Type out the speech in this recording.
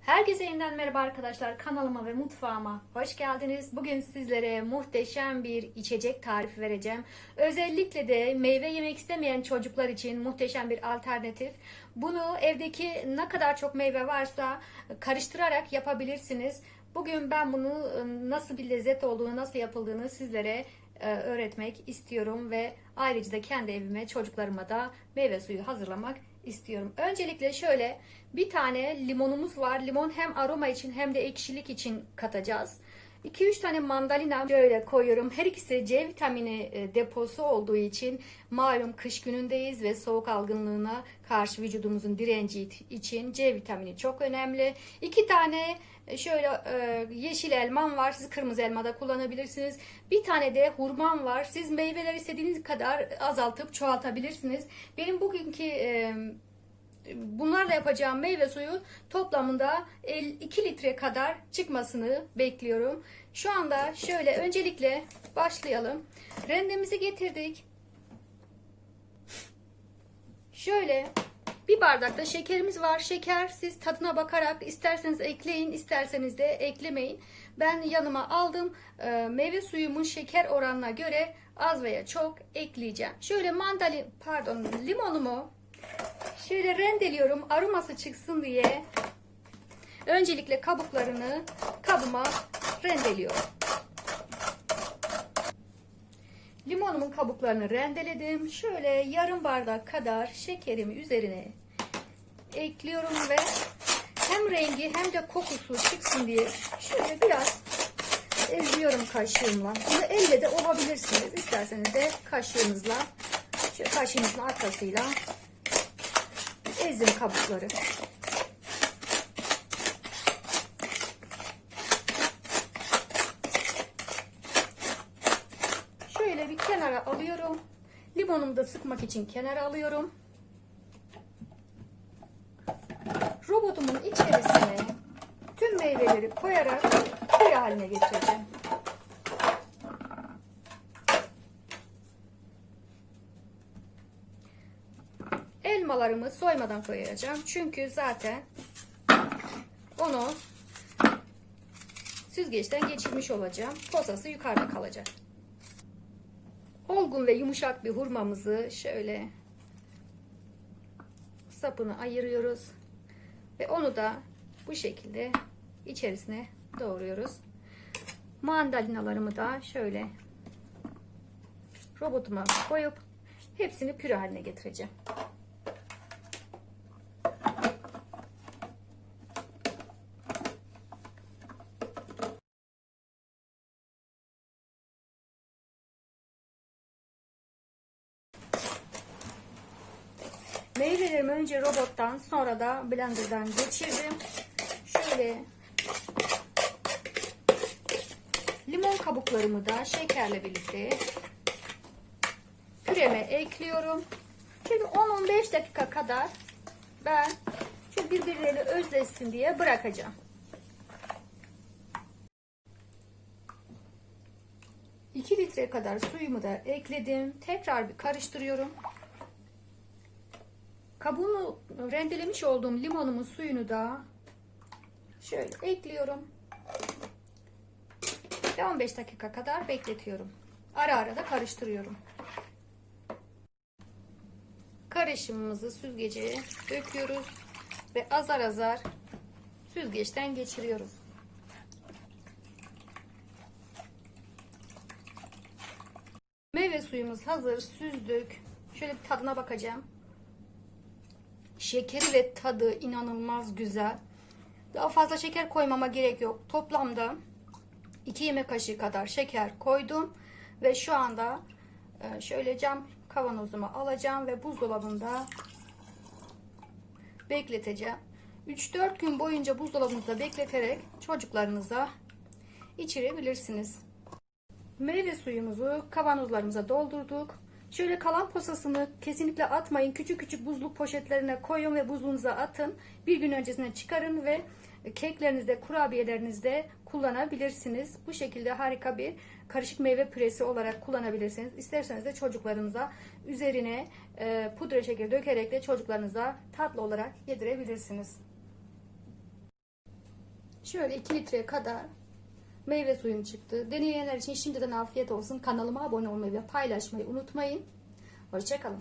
Herkese yeniden merhaba arkadaşlar. Kanalıma ve mutfağıma hoş geldiniz. Bugün sizlere muhteşem bir içecek tarifi vereceğim. Özellikle de meyve yemek istemeyen çocuklar için muhteşem bir alternatif. Bunu evdeki ne kadar çok meyve varsa karıştırarak yapabilirsiniz. Bugün ben bunu ıı, nasıl bir lezzet olduğunu, nasıl yapıldığını sizlere e, öğretmek istiyorum ve ayrıca da kendi evime çocuklarıma da meyve suyu hazırlamak istiyorum. Öncelikle şöyle bir tane limonumuz var. Limon hem aroma için hem de ekşilik için katacağız. 2-3 tane mandalina şöyle koyuyorum. Her ikisi C vitamini e, deposu olduğu için malum kış günündeyiz ve soğuk algınlığına karşı vücudumuzun direnci için C vitamini çok önemli. 2 tane e, şöyle e, yeşil elmam var. Siz kırmızı elma da kullanabilirsiniz. Bir tane de hurmam var. Siz meyveleri istediğiniz kadar azaltıp çoğaltabilirsiniz. Benim bugünkü bunlarla yapacağım meyve suyu toplamında 2 litre kadar çıkmasını bekliyorum. Şu anda şöyle öncelikle başlayalım. Rendemizi getirdik. Şöyle bir bardakta şekerimiz var. Şeker siz tadına bakarak isterseniz ekleyin, isterseniz de eklemeyin. Ben yanıma aldım. Ee, meyve suyumun şeker oranına göre az veya çok ekleyeceğim. Şöyle mandalin, pardon, limonumu şöyle rendeliyorum aroması çıksın diye. Öncelikle kabuklarını kabıma rendeliyorum. Limonumun kabuklarını rendeledim. Şöyle yarım bardak kadar şekerimi üzerine ekliyorum ve hem rengi hem de kokusu çıksın diye şöyle biraz eziyorum kaşığımla. Bunu elle de olabilirsiniz. İsterseniz de kaşığınızla şöyle kaşığınızın arkasıyla ezin kabukları. Şöyle bir kenara alıyorum. Limonumu da sıkmak için kenara alıyorum. Robotumun içerisine tüm meyveleri koyarak püre haline getireceğim. Elmalarımı soymadan koyacağım. Çünkü zaten onu süzgeçten geçirmiş olacağım. Posası yukarıda kalacak. Olgun ve yumuşak bir hurmamızı şöyle sapını ayırıyoruz. Ve onu da bu şekilde içerisine doğruyoruz. Mandalinalarımı da şöyle robotuma koyup hepsini püre haline getireceğim. Meyvelerimi önce robottan sonra da blenderdan geçirdim. Şöyle limon kabuklarımı da şekerle birlikte püreme ekliyorum. Şöyle 10-15 dakika kadar ben şu birbirleriyle özleşsin diye bırakacağım. Litre kadar suyumu da ekledim. Tekrar bir karıştırıyorum. Kabuğunu rendelemiş olduğum limonumun suyunu da şöyle ekliyorum. Ve 15 dakika kadar bekletiyorum. Ara ara da karıştırıyorum. Karışımımızı süzgece döküyoruz ve azar azar süzgeçten geçiriyoruz. Meyve suyumuz hazır, süzdük. Şöyle bir tadına bakacağım. Şekeri ve tadı inanılmaz güzel. Daha fazla şeker koymama gerek yok. Toplamda 2 yemek kaşığı kadar şeker koydum. Ve şu anda e, şöyle cam kavanozumu alacağım ve buzdolabında bekleteceğim. 3-4 gün boyunca buzdolabınızda bekleterek çocuklarınıza içirebilirsiniz. Meyve suyumuzu kavanozlarımıza doldurduk. Şöyle kalan posasını kesinlikle atmayın. Küçük küçük buzluk poşetlerine koyun ve buzluğunuza atın. Bir gün öncesine çıkarın ve keklerinizde, kurabiyelerinizde kullanabilirsiniz. Bu şekilde harika bir karışık meyve püresi olarak kullanabilirsiniz. İsterseniz de çocuklarınıza üzerine e, pudra şekeri dökerek de çocuklarınıza tatlı olarak yedirebilirsiniz. Şöyle 2 litreye kadar meyve suyum çıktı. Deneyenler için şimdiden afiyet olsun. Kanalıma abone olmayı ve paylaşmayı unutmayın. Hoşçakalın.